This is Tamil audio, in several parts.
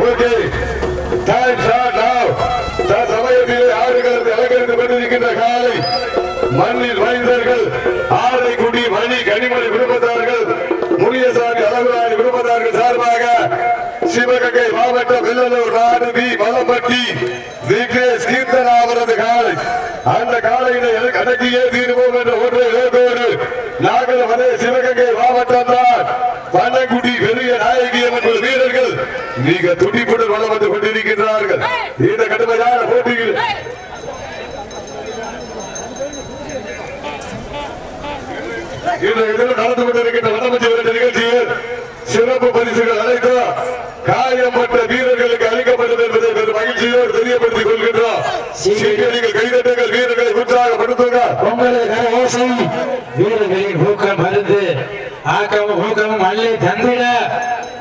ஓகே டைம் ஸ்டார்ட் நவ சமயத்திலே ஆடுகளத்தை அலங்கரித்து கொண்டிருக்கின்ற காலை மண்ணில் மைந்தர்கள் ஆரைக்குடி மணி கனிமணி குடும்பத்தார்கள் முனியசாமி அழகுராணி விரும்பத்தார்கள் சார்பாக சிவகங்கை மாவட்டம் வெள்ளலூர் நாடுதி மலம்பட்டி விக்னேஷ் கீர்த்தனா அவரது காலை. அந்த காலையினை அடக்கியே தீர்வோம் என்ற ஒன்றை நோக்கோடு நாங்கள் வரை சிவகங்கை மாவட்டம் தான் பனகுடி பெரிய நாயகியம் என்பது வீரர்கள் மிக துடிப்புடன் வளம் வந்து கொண்டிருக்கின்றார்கள் இந்த கடுமையான போட்டியில் நடந்து கொண்டிருக்கின்ற வடமஞ்சி நிகழ்ச்சியில் சிறப்பு பரிசுகள் அனைத்து காயம்பட்ட வீரர்களுக்கு அளிக்கப்பட்டது என்பதை பெரும் மகிழ்ச்சியோடு தெரியப்படுத்திக் கொள்கின்றோம். சீக்கிரங்கள் கைதட்டுங்கள் வீரர்களை உற்சாகப்படுத்துங்க வீரர்களின் ஊக்கம் மருந்து ஆக்கமும் ஊக்கமும் அள்ளி தந்திட.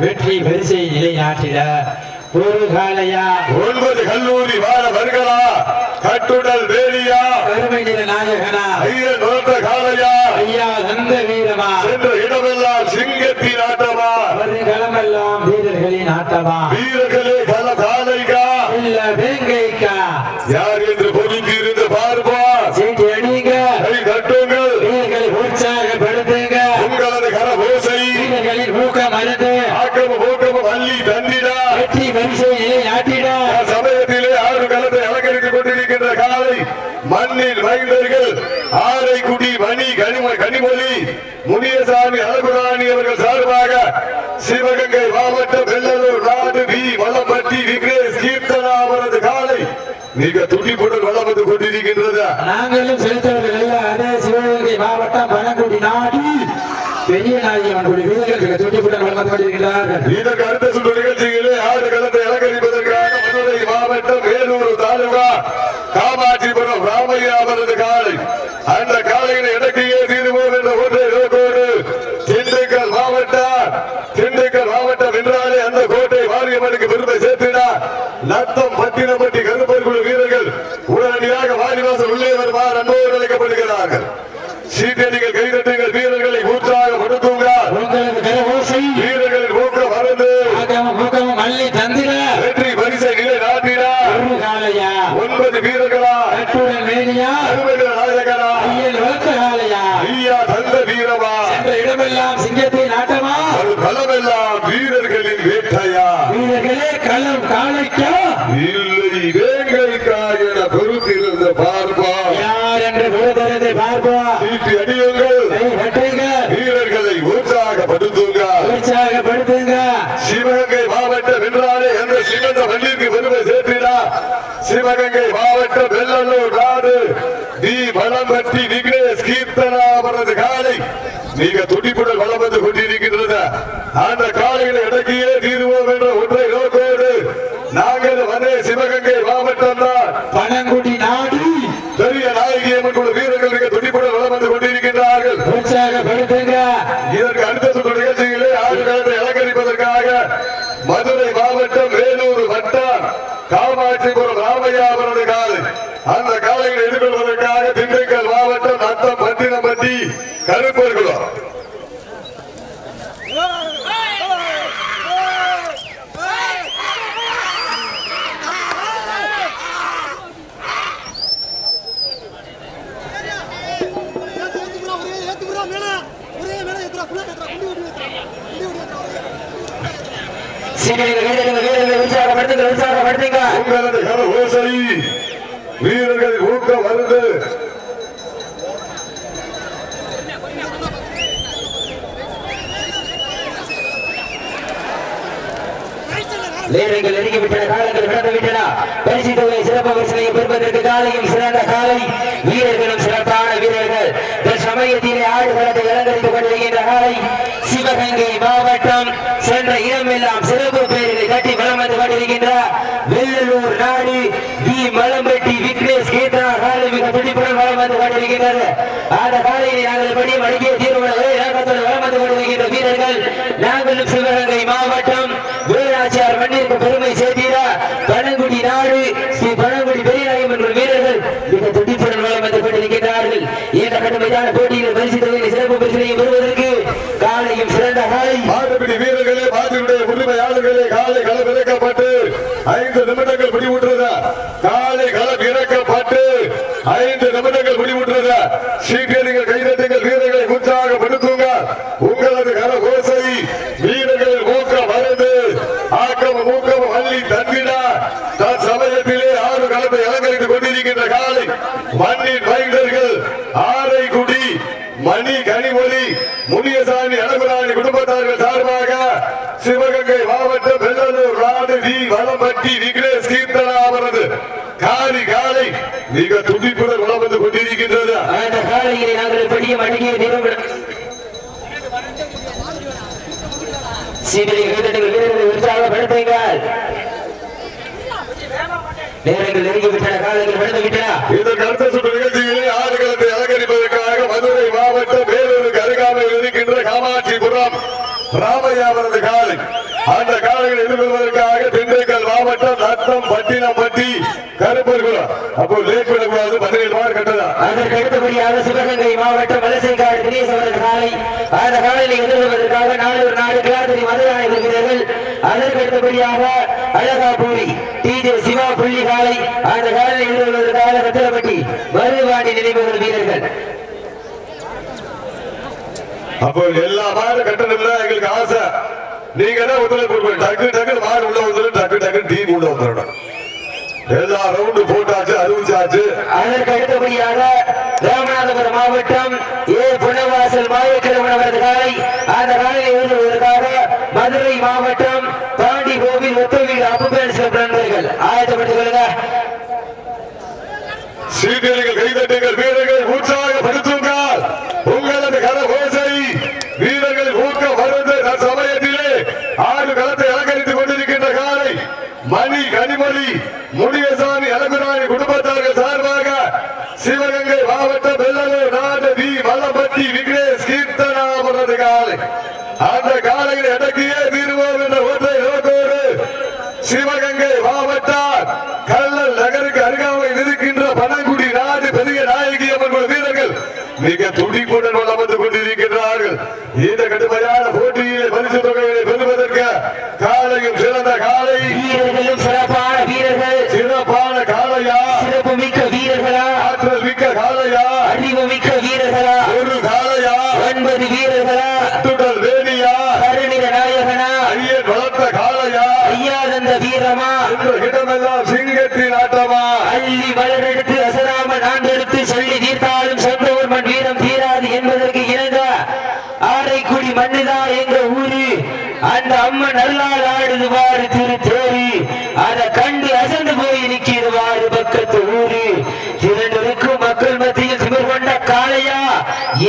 வெற்றி பரிசை நிலைநாட்டிட ஒரு காலையா ஒன்பது கல்லூரி வார வருகளா கட்டுடல் வேலியா? கருமை நில நாயகனா? ஐயன் நோட்ட காலையா? ஐயா தந்த வீரமா? சென்ற இடமெல்லாம் சிங்கத்தின் ஆட்டமா? ஒரு களமெல்லாம் வீரர்களின் ஆட்டமா? வீரர்களே பல காலைகா இல்ல வேங்கைக்கா யார் என்று பொறுத்திருந்து பார்ப்போம் சீட்டி அடிங்க கை தட்டுங்கள் வீரர்களை உற்சாகப்படுத்துங்க உங்களது கரபோசை வீரர்களின் ஊக்கம் மருந்து ஆக்கமும் ஊக்கமும் அள்ளி தந்திடா வெற்றி பரிசை நிலைநாட்டிட சமயத்திலே ஆறு களத்தை அலங்கரித்துக் கொண்டிருக்கின்ற காலை மண்ணில் வைந்தர்கள் ஆரைக்குடி மணி கனிம கனிமொழி முனியசாமி அழகுராணி அவர்கள் சார்பாக சிவகங்கை மாவட்டம் வெள்ளலூர் நாடு வி. வளம்பட்டி விக்னேஷ் கீர்த்தனா அவரது காலை மிக துடிப்புடன் வளர்ந்து கொண்டிருக்கின்றது. நாங்களும் செலுத்தவர்கள் எல்லாம் அதே சிவகங்கை மாவட்டம் பழங்குடி நாடு. பெரிய நாயகன் குடி வீரர்கள் மிக துடிப்புடன் வளர்ந்து கொண்டிருக்கிறார்கள் இதற்கு அடுத்த சுற்று நிகழ்ச்சியிலே ஆறு மதுரை மாவட்டம் வேலூர் தாலுகா காமாட்சிபுரம் ராமையா அவரது காலை. அந்த காலையினை இடக்கையே தீர்வோம் என்ற ஒன்றை நோக்கோடு திண்டுக்கல் திண்டுக்கல் மாவட்டம் என்றாலே அந்த கோட்டை வாரியம்மனுக்கு பெருமை சேர்த்தினார் நத்தம் பட்டினப்பட்டி கருப்பர் குழு வீரர்கள் உடனடியாக வாரிவாசல் உள்ளே வருமாறு அன்போடு அழைக்கப்படுகிறார்கள். சீட்டடிகள் கைதட்டுங்கள் வீரர்களை உற்சாகப்படுத்துங்கள் உங்களது கரகோசை வீரர்களின் ஊக்கம் மறந்து ஆகமும் ஊக்கமும் அள்ளி தந்திர வெற்றி பரிசை நிலை நாட்டினா ஒரு காலையா ஒன்பது வீரர்களா? காலையா ஐயா தந்த வீரமா? என்ற இடமெல்லாம் சிங்கத்தின் ஆட்டமா? அது பலமெல்லாம் வீரர்களின் வேட்டையா? வீரர்களே களம் காலைக்கா இல்லை வேங்கைக்கா என பொறுத்திருந்த பார்ப்பா. யார் என்று பொறுத்தரதை பார்ப்போம் சீட்டு அடியுங்கள் கை கட்டுங்க வீரர்களை உற்சாகப்படுத்துங்க உற்சாகப்படுத்துங்க சிவகங்கை மாவட்டம் என்றாலே அந்த சிவந்த பள்ளிக்கு பெருமை சேர்த்தினா சிவகங்கை மாவட்டம் வெள்ளலூர் நாடு தி வளம்பட்டி விக்னேஷ் கீர்த்தனா அவரது காலை மிக துடிப்புடன் வளம் வந்து கொண்டிருக்கின்றது அந்த காலைகளை அடக்கியே தீர்வோம் என்ற ஒன்றை நோக்கோடு நாங்கள் வந்தே சிவகங்கை மாவட்டம் தான். பனங்குடி நாடு. பெரிய நாயகி அம்மன் குழு வீரர்கள் மிக துடிப்புடன் வளம் வந்து கொண்டிருக்கின்றார்கள். இதற்கு அடுத்த சுற்று நிகழ்ச்சியிலே ஆறு களத்தை அலங்கரிப்பதற்காக மதுரை மாவட்டம் வேலூர் வட்டம் காமாட்சிபுரம் ராமையா அவரது காலை அந்த காலைகளை எதிர்கொள்வதற்காக திண்டுக்கல் மாவட்டம் நத்தம் பட்டினப்பட்டி கருப்பர்குளம் சீனியர்கள் வீரர்கள் வீரர்களை உற்சாகப்படுத்துங்க உற்சாகப்படுத்துங்க உங்களது கர ஓசை வீரர்களின் ஊக்கம் வந்து நேரங்கள் நெருங்கிவிட்டன காலங்கள் கடந்து விட்டன பரிசு தொகை சிறப்பு பெறுவதற்கு காலையும் சிறந்த காலை. வீரர்களும் சிறப்பான வீரர்கள். சமயத்திலே ஆடுகளத்தை அலங்கரித்துக் கொண்டிருக்கின்ற காலை சிவகங்கை மாவட்டம் சென்ற இடமெல்லாம் சிறப்பு பெயர்களை கட்டி வளம் வந்து கொண்டிருக்கின்ற வெள்ளலூர் நாடு வி. மலம்பட்டி விக்னேஷ் கீர்த்தனா காலை மிக துடிப்புடன் வளம் வந்து கொண்டிருக்கின்றது. அந்த காலையை நாங்கள் படி மடிக்கிய தீர்வுகளை வளம் வந்து கொண்டிருக்கின்ற வீரர்கள் நாங்களும் சிவகங்கை மாவட்டம் வேலாச்சியார் மண்ணில் பெருமை சேர்த்திட பழங்குடி நாடு ஸ்ரீ பழங்குடி பெரியநாயகம் என்ற வீரர்கள் மிக துடிப்புடன் வளம் வந்து கொண்டிருக்கிறார்கள் இந்த கடுமையான போட்டியில் பரிசு தொகையில் சிறப்பு பரிசினை பெறுவதற்கு காலையும் சிறந்த காலை மாட்டுப்பிடி வீரர்களே மாட்டுடைய உரிமையாளர்களே காலை களப்பில் இறக்கப்பட்டு ஐந்து நிமிடங்கள் முடிவுற்றது காலை களம் இறக்கப்பட்டு ஐந்து நிமிடங்கள் முடிவுற்றது சீக்கிரங்கள் கைதட்டுங்கள் வீரர்களை உற்சாகப்படுத்துங்க உங்களது கரகோசை வீரர்கள் ஊக்கம் மறந்து ஆக்கம் ஊக்கம் அள்ளி தந்திட தன் சமயத்திலே ஆறு களத்தை அலங்கரித்துக் கொண்டிருக்கின்ற காலை மண்ணின் மைந்தர்கள் ஆரைக்குடி மணி கனிமொழி முனியசாமி அழகுராணி குடும்பத்தார்கள் சார்பாக சிவகங்கை மாவட்டம் வெள்ளலூர் வி. வளம்பட்டி விக்னேஷ் கீர்த்தனா அவரது காரி காலை மிக துடிப்புடன் வளம் வந்து கொண்டிருக்கின்றது. அந்த காலையிலே நாங்கள் படியும் அழகிய நிறுவனம் சீக்கிரம் கைதட்டுங்கள் வீரர்களை உற்சாகப்படுத்துங்கள் நேரங்கள் நெருங்கி விட்டன காலங்கள் விட்டன. இதற்கு அடுத்த சுற்று நிகழ்ச்சியிலே ஆடுகளத்தை அலங்கரிப்பதற்காக மதுரை மாவட்டம் வேலூருக்கு அருகாமையில் இருக்கின்ற காமாட்சிபுரம் ராமையா அவரது காலை அந்த காலைகளை எதிர்கொள்வதற்காக திண்டுக்கல் மாவட்டம் நத்தம் பட்டினம்பட்டி கருப்பர்குளம் அப்போ லேட் பண்ணக்கூடாது பதினேழு மார்க் கட்டதா? அதற்கு அடுத்தபடியாக சிவகங்கை மாவட்டம் வலசைக்காடு தினேஷ் அவரது காலை. அந்த காலையில் எதிர்கொள்வதற்காக நானூறு நாடு கிளாதிரி மதுராணி வீரர்கள் அதற்கு அடுத்தபடியாக அழகாபூரி டிஜே சிவா புள்ளி காலை. அந்த காலையில் எதிர்கொள்வதற்காக ரத்தினப்பட்டி மருதுவாணி நினைவுகள் வீரர்கள். அப்போ எல்லா மாடு கட்டணம் தான் எங்களுக்கு ஆசை. நீங்க தான் ஒத்துழைப்பு டக்கு டக்கு மாடு உள்ள வந்துடும் டக்கு டக்கு டீம் உள்ள வந்துடணும் எல்லா ரவுண்டு போட்டாச்சு அறிவிச்சாச்சு. அதற்கு அடுத்தபடியாக ராமநாதபுரம் மாவட்டம் ஏ. புனவாசல் மாயக்கிழவன் அவரது காலை. அந்த காலையில் எழுதுவதற்காக மதுரை மாவட்டம் பாண்டி கோவில் ஒத்தவீடு அப்புபேன் சிறப்பு நண்பர்கள். ஆயத்தப்பட்டுக் கொள்ளுங்க. சீட்டியர்கள் கைதட்டுங்கள் வீரர்கள் உற்சாகப்படுத்துங்கள் உங்களது கரகோசை வீரர்கள் ஊக்கம் வருவது சமயத்திலே ஆறு களத்தை அலங்கரித்துக் கொண்டிருக்கின்ற காலை மணி கனிமொழி முனியசாமி அலகுராணி குடும்பத்தார்கள் சார்பாக சிவகங்கை மாவட்டம் வெள்ளலூர் நாடு வி வல்லப்பட்டி விக்னேஷ் கீர்த்தனா அவரது காலை அந்த காலையில் அடக்கியே தீர்வோம் என்ற ஒற்றை நோக்கோடு சிவகங்கை மாவட்டம் கள்ளல் நகருக்கு அருகாமையில் இருக்கின்ற பனங்குடி நாடு பெரிய நாயகி அம்மன் வீரர்கள் மிக துடிப்புடன் வளம் வந்து கொண்டிருக்கிறார்கள் இந்த கடுமையான போட்டியிலே பரிசு தொகையை பெறுவதற்கு காலையும் சிறந்த காலை வீரர்களும் சிறப்பான வீரர்கள் சிறப்பான காளையா சிறப்பு மிக்க வீரர்களா ஆற்றல் மிக்க காளையா அறிவு மிக்க வீரர்களா? ஒரு காளையா ஒன்பது வீரர்களா? துடல் வேணியா? கருணிர நாயகனா? ஐயன் வளர்த்த காளையா? ஐயாதந்த வீரமா? இடமெல்லாம் சிங்கத்தின் ஆட்டமா? அள்ளி மலரெடுத்து அசராம நாண்டெடுத்து சொல்லி தீர்த்தாலும் சொந்தவர் மண் வீரம் தீராது என்பதற்கு இணங்க ஆரைக்குடி மண்ணுதா எங்க ஊரு. அந்த அம்மன் நல்லால் ஆடுது வாரு திரு தேரு அதை கண்டு அசந்து போய் ஊரு திரண்டிருக்கும் மக்கள் மத்தியில் திமிர் கொண்ட காளையா?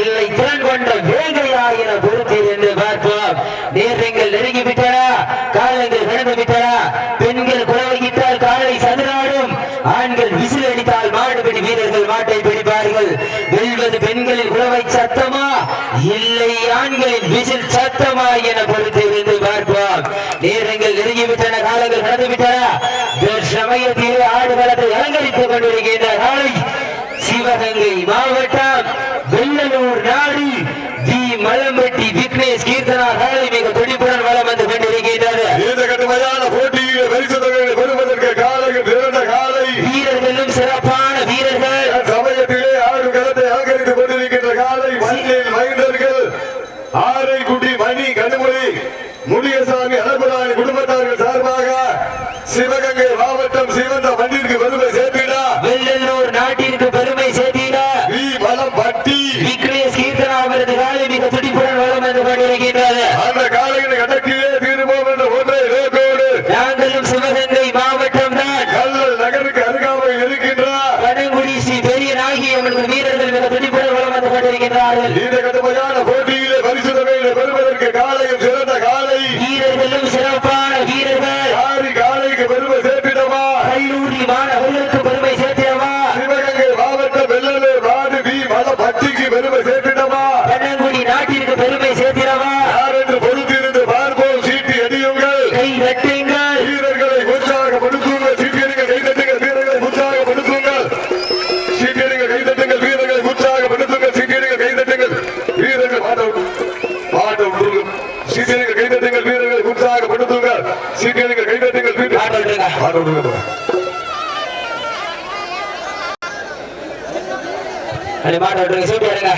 இல்லை திறன் கொண்ட வேங்கையா என பொறுத்தீர் என்று பார்ப்போம். நேரங்கள் நெருங்கி விட்டன காலங்கள் நடந்து விட்டன பெண்கள் குழவையிட்டால் காலை சதுராடும் ஆண்கள் விசில் அடித்தால் மாடுபிடி வீரர்கள் மாட்டை பிடிப்பார்கள். வெல்வது பெண்களின் உழவை சத்தமா? இல்லை ஆண்களின் விசில் சத்தமா என பொறுத்து என்று பார்ப்போம். நேரங்கள் நெருங்கிவிட்டன காலங்கள் கடந்து விட்டன சமயத்திலே ஆடுகளத்தை அலங்கரித்துக் கொண்டிருக்கின்ற காலை சிவகங்கை மாவட்டம் வெள்ளலூர் நாடு. வி மலம்பட்டி விக்னேஷ் கீர்த்தனா காலை மிக துடிப்புடன் வளம் வந்து கொண்டிருக்கின்றது. இந்த கடுமையான போட்டியில் பரிசு தொகையை பெறுவதற்கு காலையும் சிறந்த காலை. வீரர்களும் சிறப்பான வீரர்கள். சமயத்திலே ஆறு களத்தை அலங்கரித்துக் கொண்டிருக்கின்ற காலை. மண்ணில் மைந்தர்கள் ஆரைக்குடி மணி கனிமொழி முனியசாமி அலபுராணி குடும்பத்தார்கள் சார்பாக சிவகங்கை மாவட்டம் சிவந்த மண்ணிற்கு பெருமை சேர்த்திடா வெள்ளலூர் நாட்டிற்கு பெருமை சேர்த்திட வி வளம் பட்டி விக்னேஷ் கீர்த்தனா அவரது காலை மிக துடிப்புடன் வளம் வந்து கொண்டிருக்கின்றது அந்த காலையில் எனக்கு தீர்வோம் என்ற ஒன்றை நோக்கோடு நாங்களும் சிவகங்கை மாவட்டம் தான் கல்லல் நகருக்கு அருகாமையில் இருக்கின்ற வடங்குடி ஸ்ரீ பெரிய நாகி அவர்கள் வீரர்கள் மிக துடிப்புடன் வளம் வந்து கொண்டிருக்கின்றார்கள் இந்த கடுமையான போட்டியிலே பரிசு தொகையிலே பெறுவதற்கு காலையும் சிறந்த காலை வீரர்களும் சிறப்பான வீரர்கள் யாரி காலைக்கு பெருமை சேர்த்திடமா கல்லூரி விட்டுருங்க மாட்ட விட்டுருங்க போங்க. எடுங்க